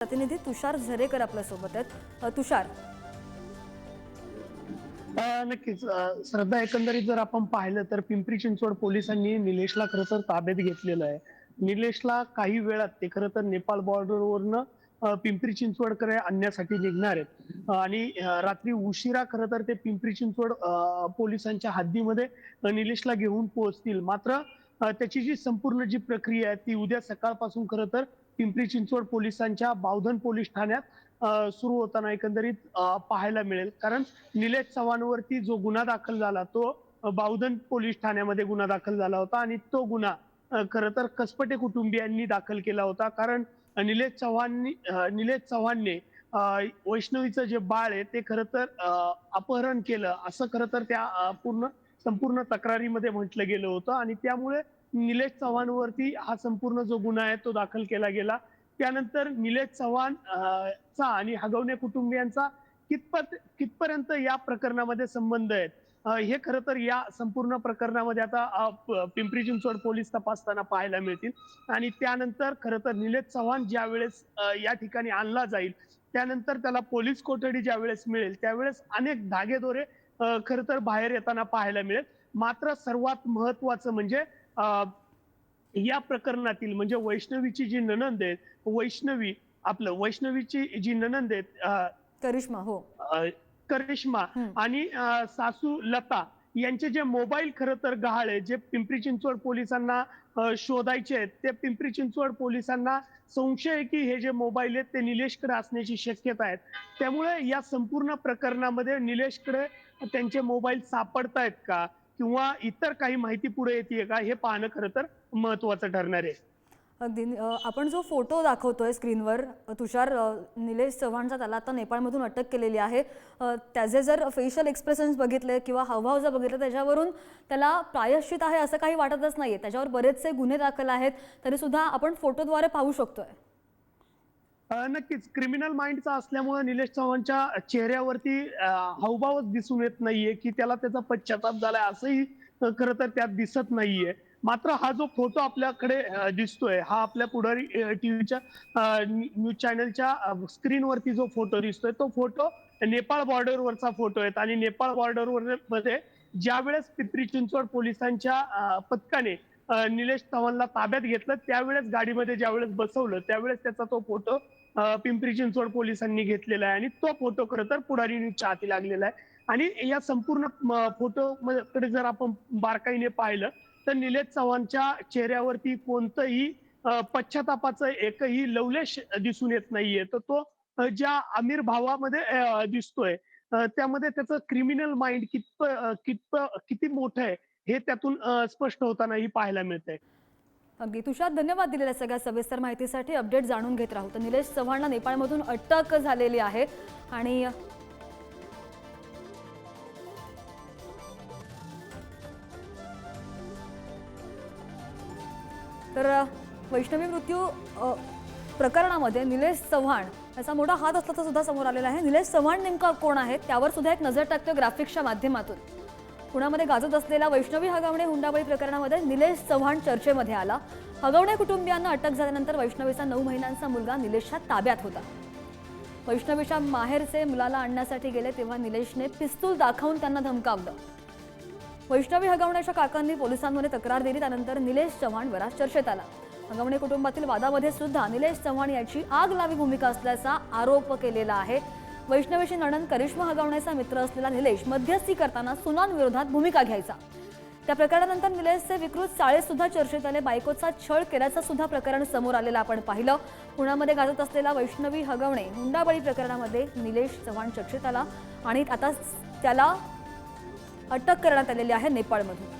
प्रतिनिधी तुषार झरेकर आपल्यासोबत आहेत. तुषार. नक्कीच. श्रद्धा एकंदरीत जर आपण पाहिलं तर पिंपरी चिंचवड पोलिसांनी निलेशला खरं तर ताब्यात घेतलेलं आहे. निलेशला काही वेळात ते खरं तर नेपाळ बॉर्डरवरनं पिंपरी चिंचवडकडे आणण्यासाठी निघणार आहेत. आणि रात्री उशिरा खरं तर ते पिंपरी चिंचवड पोलिसांच्या हद्दीमध्ये निलेशला घेऊन पोहोचतील. मात्र त्याची जी संपूर्ण जी प्रक्रिया आहे ती उद्या सकाळपासून खरं तर पिंपरी चिंचवड पोलिसांच्या बावधन पोलीस ठाण्यात सुरू होताना एकंदरीत पाहायला मिळेल. कारण निलेश चव्हाणवरती जो गुन्हा दाखल झाला तो बावधन पोलीस ठाण्यामध्ये गुन्हा दाखल झाला होता आणि तो गुन्हा खरं तर कसपटे कुटुंबियांनी दाखल केला होता. कारण निलेश चव्हाणनी निलेश चव्हाणने वैष्णवीचं जे बाळ आहे ते खरं तर अपहरण केलं. असं खरं तर त्या पूर्ण संपूर्ण तक्रारीमध्ये म्हटलं गेलं होतं आणि त्यामुळे निलेश चव्हाणवरती हा संपूर्ण जो गुन्हा आहे तो दाखल केला गेला. त्यानंतर निलेश चव्हाण चा आणि हगवणे कुटुंबियांचा कितपत कितपर्यंत या प्रकरणामध्ये संबंध आहेत? हे खरं तर या संपूर्ण प्रकरणामध्ये आता पिंपरी चिंचवड पोलीस तपासताना पाहायला मिळतील. आणि त्यानंतर खरं तर निलेश चव्हाण ज्या वेळेस या ठिकाणी आणला जाईल त्यानंतर त्याला पोलीस कोठडी ज्या वेळेस मिळेल त्यावेळेस अनेक धागेदोरे खरं तर बाहेर येताना पाहायला मिळेल. मात्र सर्वात महत्वाचं म्हणजे या प्रकरणातील म्हणजे वैष्णवीची जी ननंद आहे वैष्णवी आपलं वैष्णवीची जी ननंद आहे अ, करिश्मा हो. करिश्मा. आणि सासू लता यांचे जे मोबाईल खरं तर गहाळ आहे जे पिंपरी चिंचवड पोलिसांना शोधायचे आहेत ते पिंपरी चिंचवड पोलिसांना संशय आहे की हे जे मोबाईल आहेत ते निलेशकडे असण्याची शक्यता आहे त्यामुळे या संपूर्ण प्रकरणामध्ये निलेशकडे त्यांचे मोबाईल सापडतायत का? किंवा इतर काही माहिती पुढे येते का? हे पाहणं खरं तर महत्वाचं ठरणार आहे. अगदी. आपण जो फोटो दाखवतोय स्क्रीनवर तुषार निलेश चव्हाणचा त्याला आता नेपाळमधून अटक केलेली आहे. त्याचे जर फेशियल एक्सप्रेशन्स बघितले किंवा हावभाव जर बघितले त्याच्यावरून त्याला प्रायश्चित आहे असं काही वाटतच नाहीये. त्याच्यावर बरेचसे गुन्हे दाखल आहेत. तरीसुद्धा आपण फोटोद्वारे पाहू शकतोय. नक्कीच. क्रिमिनल माइंडचा असल्यामुळे निलेश चव्हाणच्या चेहऱ्यावरती हावभावच दिसून येत नाहीये की त्याला त्याचा पश्चाताप झालाय असंही खरं तर त्यात दिसत नाहीये. मात्र हा जो फोटो आपल्याकडे दिसतोय हा आपल्या पुढारी टीव्हीच्या न्यूज चॅनलच्या स्क्रीनवरती जो फोटो दिसतोय तो फोटो नेपाळ बॉर्डरवरचा फोटो आहे. आणि नेपाळ बॉर्डरवर मध्ये ज्यावेळेस पितरी पिंपरी चिंचवड पोलिसांच्या पथकाने निलेश चव्हाणला ताब्यात घेतलं त्यावेळेस गाडीमध्ये ज्यावेळेस बसवलं त्यावेळेस त्याचा तो फोटो पिंपरी चिंचवड पोलिसांनी घेतलेला आहे आणि तो फोटो खरं तर पुढारी न्यूजच्या हाती लागलेला आहे. आणि या संपूर्ण फोटो कडे जर आपण बारकाईने पाहिलं तर निलेश चव्हाणच्या चेहऱ्यावरती कोणतंही पश्चातापाचं एकही लवलेश दिसून येत नाहीये. तर तो ज्या आमिर भावामध्ये दिसतोय त्यामध्ये त्याचं क्रिमिनल माइंड कितप कितप किती मोठं आहे हे त्यातून स्पष्ट होतानाही पाहायला मिळतंय. अगदी. तुषार धन्यवाद दिलेल्या सगळ्या सविस्तर माहितीसाठी. अपडेट जाणून घेत राहू. तर निलेश चव्हाणला नेपाळमधून अटक झालेली आहे. आणि तर वैष्णवी मृत्यू प्रकरणामध्ये निलेश चव्हाण याचा मोठा हात असल्याचं सुद्धा समोर आलेला आहे. निलेश चव्हाण नेमका कोण आहे त्यावर सुद्धा एक नजर टाकतो ग्राफिक्सच्या माध्यमातून. पुण्यामध्ये गाजत असलेल्या वैष्णवी हगवणे हुंडाबळी प्रकरणामध्ये निलेश चव्हाण चर्चेमध्ये आला. हगवणे कुटुंबियांना अटक झाल्यानंतर वैष्णवीचा नऊ महिन्यांचा मुलगा निलेशच्या ताब्यात होता. वैष्णवीच्या माहेरचे मुलाला आणण्यासाठी गेले तेव्हा निलेशने पिस्तूल दाखवून त्यांना धमकावलं. वैष्णवी हगवण्याच्या काकांनी पोलिसांमध्ये तक्रार दिली त्यानंतर निलेश चव्हाण बराच चर्चेत आला. हगवणे कुटुंबातील वादामध्ये सुद्धा निलेश चव्हाण याची आग लावी भूमिका असल्याचा आरोप केलेला आहे. वैष्णवेशी नणन करिश्मा हगवण्याचा मित्र असलेला निलेश मध्यस्थी करताना सुनांविरोधात भूमिका घ्यायचा. त्या प्रकरणानंतर निलेशचे विकृत चाळे सुद्धा चर्चेत आले बायकोचा छळ केल्याचं सुद्धा प्रकरण समोर आलेलं आपण पाहिलं. पुण्यामध्ये गाजत असलेला वैष्णवी हगवणे हुंडाबळी प्रकरणामध्ये निलेश चव्हाण चर्चेत आला आणि आता त्याला अटक करण्यात आलेली आहे नेपाळमधून.